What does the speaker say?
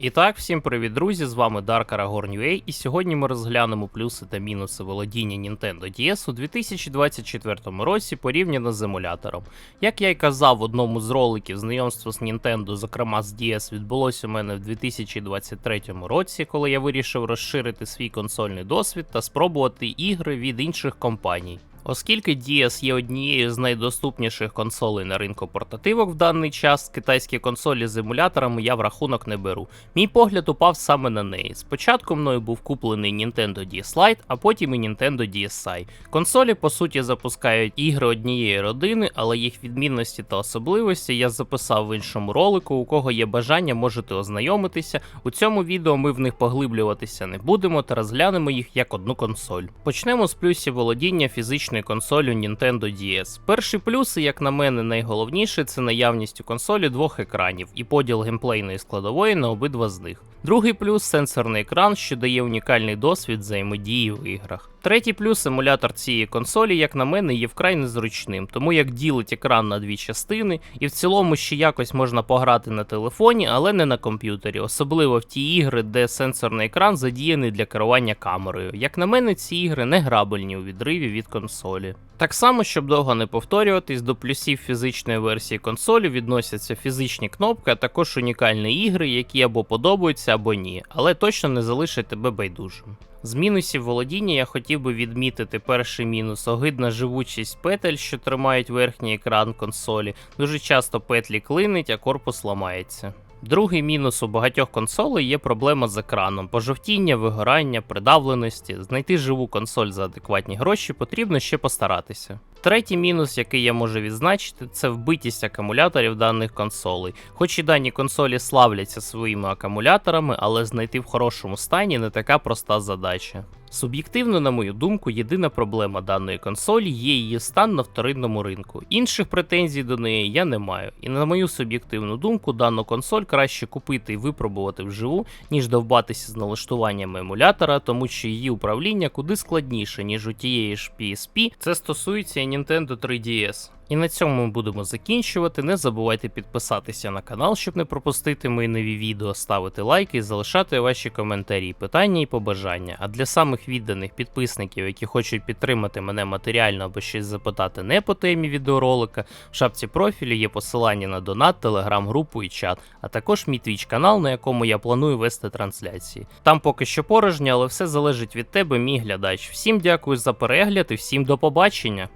І так, всім привіт, друзі! З вами Dark Aragorn UA, і сьогодні ми розглянемо плюси та мінуси володіння Nintendo DS у 2024 році порівняно з емулятором. Як я й казав в одному з роликів, знайомство з Nintendo, зокрема з DS, відбулося у мене в 2023 році, коли я вирішив розширити свій консольний досвід та спробувати ігри від інших компаній. Оскільки DS є однією з найдоступніших консолей на ринку портативок в даний час, китайські консолі з емуляторами я в рахунок не беру. Мій погляд упав саме на неї. Спочатку мною був куплений Nintendo DS Lite, а потім і Nintendo DSi. Консолі по суті запускають ігри однієї родини, але їх відмінності та особливості я записав в іншому ролику. У кого є бажання, можете ознайомитися. У цьому відео ми в них поглиблюватися не будемо та розглянемо їх як одну консоль. Почнемо з плюсів володіння фізичною консолью Nintendo DS. Перші плюси, як на мене, найголовніше це наявність у консолі двох екранів і поділ геймплейної складової на обидва з них. Другий плюс сенсорний екран, що дає унікальний досвід взаємодії в іграх. Третій плюс емулятор цієї консолі, як на мене, є вкрай незручним, тому як ділить екран на дві частини, і в цілому ще якось можна пограти на телефоні, але не на комп'ютері, особливо в ті ігри, де сенсорний екран задіяний для керування камерою. Як на мене, ці ігри не грабельні у відриві від консолі. Так само, щоб довго не повторюватись, до плюсів фізичної версії консолі відносяться фізичні кнопки, а також унікальні ігри, які або подобаються, або ні, але точно не залишать тебе байдужим. З мінусів володіння я хотів би відмітити перший мінус огидна живучість петель, що тримають верхній екран консолі. Дуже часто петлі клинить, а корпус ламається. Другий мінус у багатьох консолей є проблема з екраном: пожовтіння, вигорання, придавленості. Знайти живу консоль за адекватні гроші потрібно ще постаратися. Третій мінус, який я можу відзначити, це вбитість акумуляторів даних консолей. Хоч і дані консолі славляться своїми акумуляторами, але знайти в хорошому стані не така проста задача. Суб'єктивно, на мою думку, єдина проблема даної консолі є її стан на вторинному ринку. Інших претензій до неї я не маю. І на мою суб'єктивну думку, дану консоль краще купити і випробувати вживу, ніж довбатися з налаштуваннями емулятора, тому що її управління куди складніше, ніж у тієї ж PSP. Це стосується Nintendo 3DS. І на цьому ми будемо закінчувати. Не забувайте підписатися на канал, щоб не пропустити мої нові відео, ставити лайки і залишати ваші коментарі, питання і побажання. А для самих відданих підписників, які хочуть підтримати мене матеріально або щось запитати не по темі відеоролика, в шапці профілю є посилання на донат, телеграм-групу і чат, а також мій твіч канал, на якому я планую вести трансляції. Там поки що порожньо, але все залежить від тебе, мій глядач. Всім дякую за перегляд і всім до побачення!